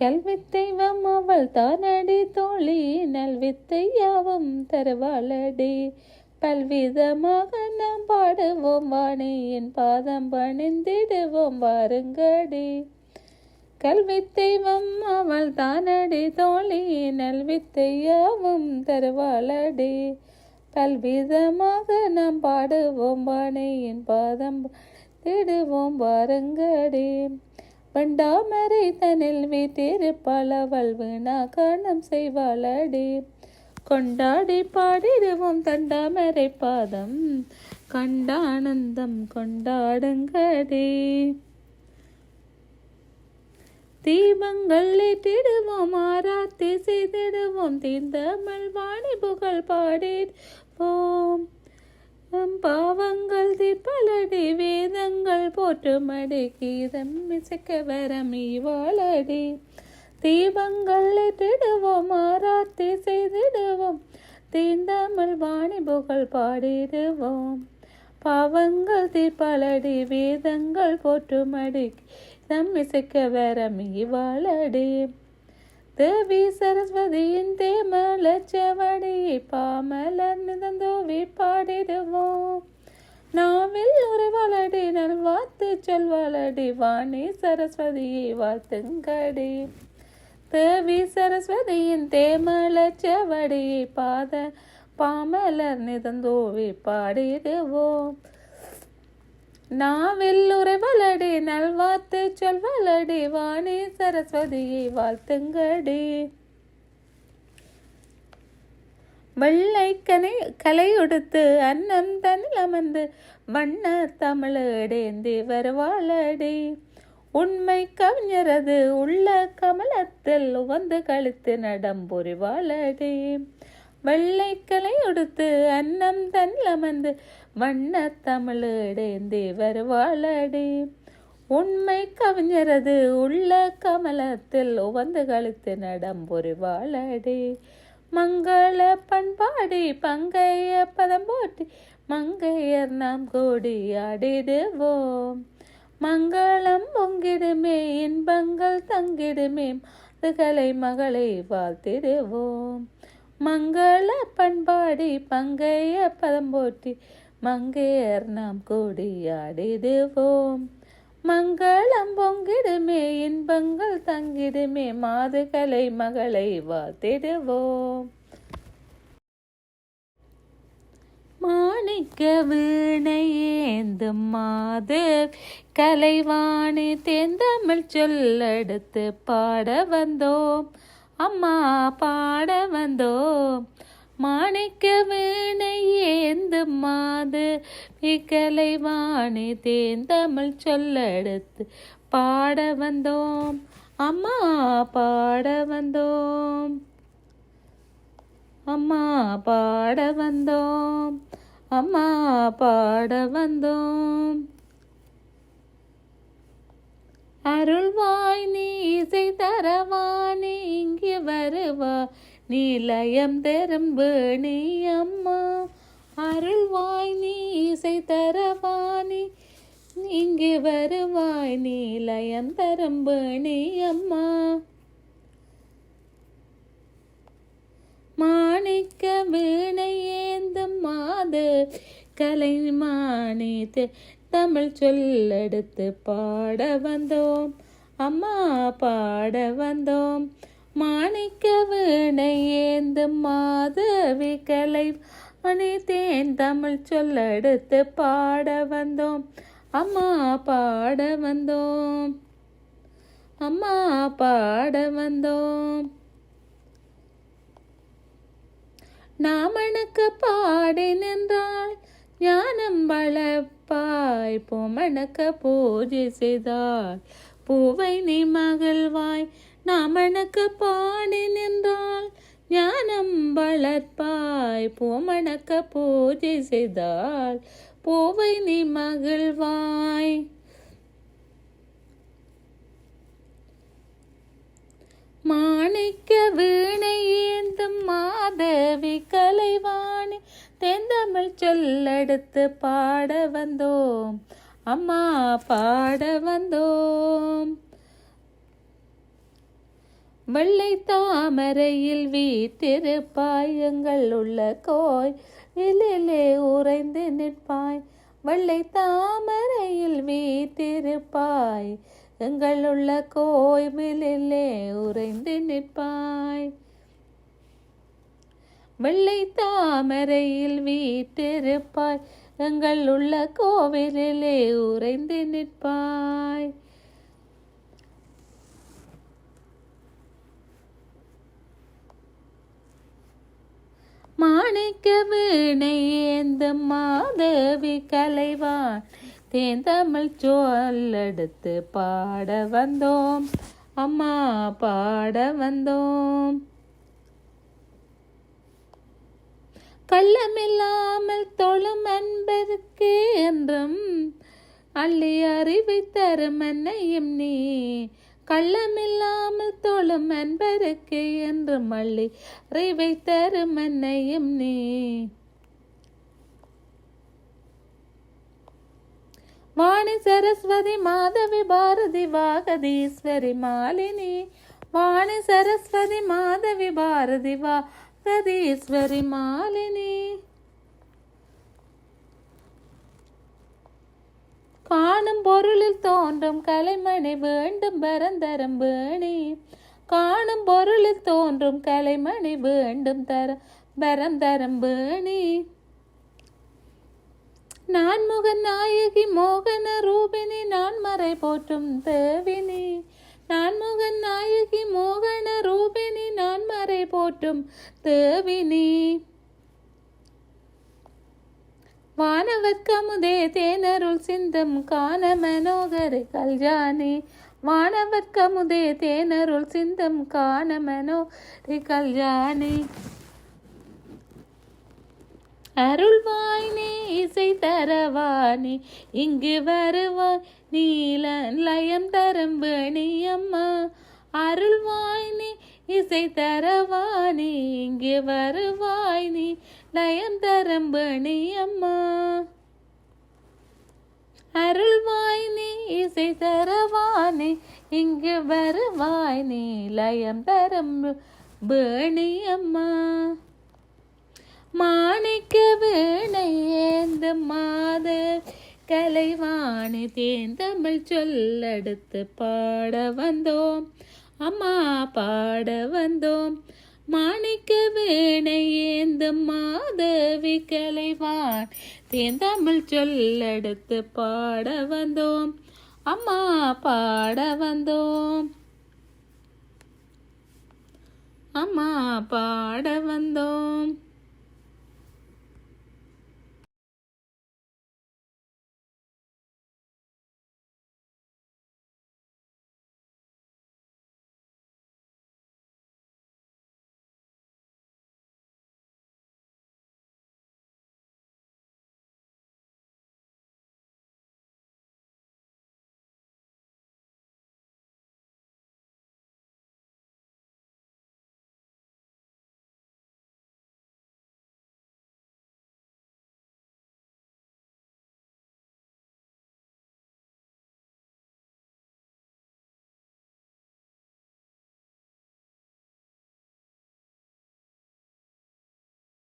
கல்வித்தெய்வம் அவள் தானடி தோழி நல்வித்தை யாவும் தருவாளடி. பல்விதமாக நாம் பாடுவோம் வாணி என் பாதம் பணிந்திடுவோம் வாருங்கடி. கல்வித்தெய்வம் அவள் தானடி தோழி நல்வித்தையாவும் தருவாளடி. பல்விதமாக நாம் பாடுவோம் வாணி என் பாதம் திடுவோம் வாருங்கடி. வண்டாமரை தனில் வீட்டிருப்பாள் அவள் வீணா காரணம் செய்வாளடி. கொண்டாடி பாடிடுவோம் தண்டாமரை பாதம் கண்டானந்தம் கொண்டாடுங்கடி. தீபங்கள் ஏற்றிடுவோம் ஆராத்தி செய்திடுவோம் தீந்தமிழ் வாணி புகழ் பாடிடுவோம் நம் பாவங்கள் தீர்ப்பலடி வேதங்கள் போற்றுமடி கீதம் இசைக்க வரம் இவாளடி தீபங்கள் ஏற்றிடுவோம் ஆராத்தி செய்திடுவோம் தீண்டாமல் வாணி புகழ் பாடிடுவோம். பாவங்கள் தீர்ப்பலடி வேதங்கள் போற்றுமடி நம் இசைக்க வரம் இவாளடி தேவி சரஸ்வதியின் தேமலச்சவடி பாமலர் மிதந்தோவி பாடிடுவோம். நாவில் உறவாளடி நல்வாழ்த்து சொல்வாளடி வாணி சரஸ்வதியை வாழ்த்துங்கடி. தேவி சரஸ்வதியின் தேமல செவடியை பாத பாமலர் நிதந்தோவி பாடிடுவோம் நாவில் உறவலடி நல்வாத்து சொல்வலடி வாணி சரஸ்வதியை வாழ்த்துங்கடி. வெள்ளை கனை கலையொடுத்து அன்னம் தன்னில் அமர்ந்து வண்ண தமிழடேந்தி வருவாளடி உண்மை கவிஞரது உள்ள கமலத்தில் உவந்து கழித்து நடம்புரிவாளடி வெள்ளை கலையொடுத்து அன்னம் தன்னில் அமர்ந்து வண்ண தமிழடேந்தி வருவாளடி உண்மை கவிஞரது உள்ள கமலத்தில் உவந்து கழித்து நடம்புரிவாளடி மங்கள பண்பாடி பங்கைய பதம் போட்டி மங்கையர் நாம் கூடி ஆடிடுவோம். மங்களம் பொங்கிடுமே இன்பங்கள் தங்கிடுமே அதுகளை மகளை வாழ்த்திடுவோம். மங்கள பண்பாடி பங்கைய பதம் போட்டி மங்கையர் நாம் கூடி ஆடிடுவோம். மங்களம் பொங்கிடுமே இன்பங்கள் தங்கிடுமே மாதுகளை மகளை வாத்திடுவோம் மாணிக்க வீணை ஏந்தும் மாது கலைவாணி தேந்தமிழ் சொல்லெடுத்து பாட வந்தோம். அம்மா பாட வந்தோம். மாணிக்க வீணை ஏந்து மாது இக்கலைவாணி தேந்தமிழ் சொல்லெடுத்து பாட வந்தோம். அம்மா பாட வந்தோம். அம்மா பாட வந்தோம். அம்மா பாட வந்தோம். அருள்வாய் நீ இசை தரவானே இங்கே வருவா. நீலயம் தெரும்பு நீ அம்மா. அருள்வாய் நீ இசை தரவானி இங்கு வருவாய் நீலயம் தரும்பு நீ அம்மா. மாணிக்க வீணை ஏந்தும் மாது மாணித்து தமிழ் சொல்லெடுத்து பாட வந்தோம். அம்மா பாட வந்தோம். மாணிக்க வீணை ஏந்தும் மாதவி கலை தேன் தமிழ் சொல்லெடுத்து பாட வந்தோம். அம்மா பாட வந்தோம். அம்மா பாட வந்தோம். நாமனுக்கு பாடி நின்றாள் ஞானம் வளப்பாய் பொமனுக்கு பூஜை செய்தாள் பூவை நீ மகிழ்வாய் நாமனுக்கு பாடி பூமணக்க பூஜை செய்தால் பூவை நீ மகிழ்வாய். மாணிக்க வீணை ஏந்தும் மாதவி கலைவாணி தெந்தமிழ் சொல்லெடுத்து பாட வந்தோம். அம்மா பாட வந்தோம். வெள்ளை தாமரையில் வீத்திருப்பாயங்கள் உள்ள கோய் கோயிலே உறைந்து நிற்பாய். வெள்ளை தாமரையில் வீத்திருப்பாய் எங்கள் உள்ள கோயிலே உறைந்து நிற்பாய். வெள்ளை தாமரையில் வீட்டிருப்பாய் எங்கள் உள்ள கோவிலிலே உறைந்து நிற்பாய். மாணிக்க வீணைந்த மாதவி கலைவான். தேந்தமிழ் சொல்லெடுத்து பாட வந்தோம். அம்மா பாட வந்தோம். கள்ளமில்லாமல் தொழும் அன்பருக்கு என்றும் அள்ளி அறிவை தரும் என்னையும் நீ கள்ளமில்லாமல் தொழும் அன்பருக்கு என்று மல்லி அறிவை தரும் என்னையும் நீ. வாணி சரஸ்வதி மாதவி பாரதி வாகதீஸ்வரி மாலினி. வாணி சரஸ்வதி மாதவி பாரதி வாகதீஸ்வரி மாலினி. காணும் பொருளில் தோன்றும் கலைமணி வேண்டும் பரந்தரம் வேணி காணும் பொருளில் தோன்றும் கலைமணி வேண்டும் தர பரந்தரம் வேணி நான் முகன் நாயகி மோகன ரூபினி நான் மறை போற்றும் தேவினி. நான் முகன் நாயகி மோகன ரூபினி நான் மறை போற்றும் தேவினி. வானவர்க்கமுதே தேனருள் சிந்தம் காண மனோகரி கல்யாணி. வானவர்க்கமுதே தேனருள் சிந்தம் காண மனோகரி கல்யாணி. அருள்வாய் நீ இசை தரவாணி இங்கு வருவாய் நீல லயம் தரும் அம்மா அருள்வாய் நீ இசை தரவானி இங்கு வருவாய் நீ லயம் தரும் வேணியம்மா அருள்வாய் நீ இசை தரவானே இங்கு வருவாய் நீ லயம் தரும் அம்மா. மாணிக்க வீணை மாத கலைவாணி தேந்தமிழ் சொல்லெடுத்து பாட வந்தோம். அம்மா பாட வந்தோம். மாணிக்க வீணை ஏந்த மாதவி கலைவான். தேந்தமிழ் சொல்லெடுத்து பாட வந்தோம். அம்மா பாட வந்தோம். அம்மா பாட வந்தோம்.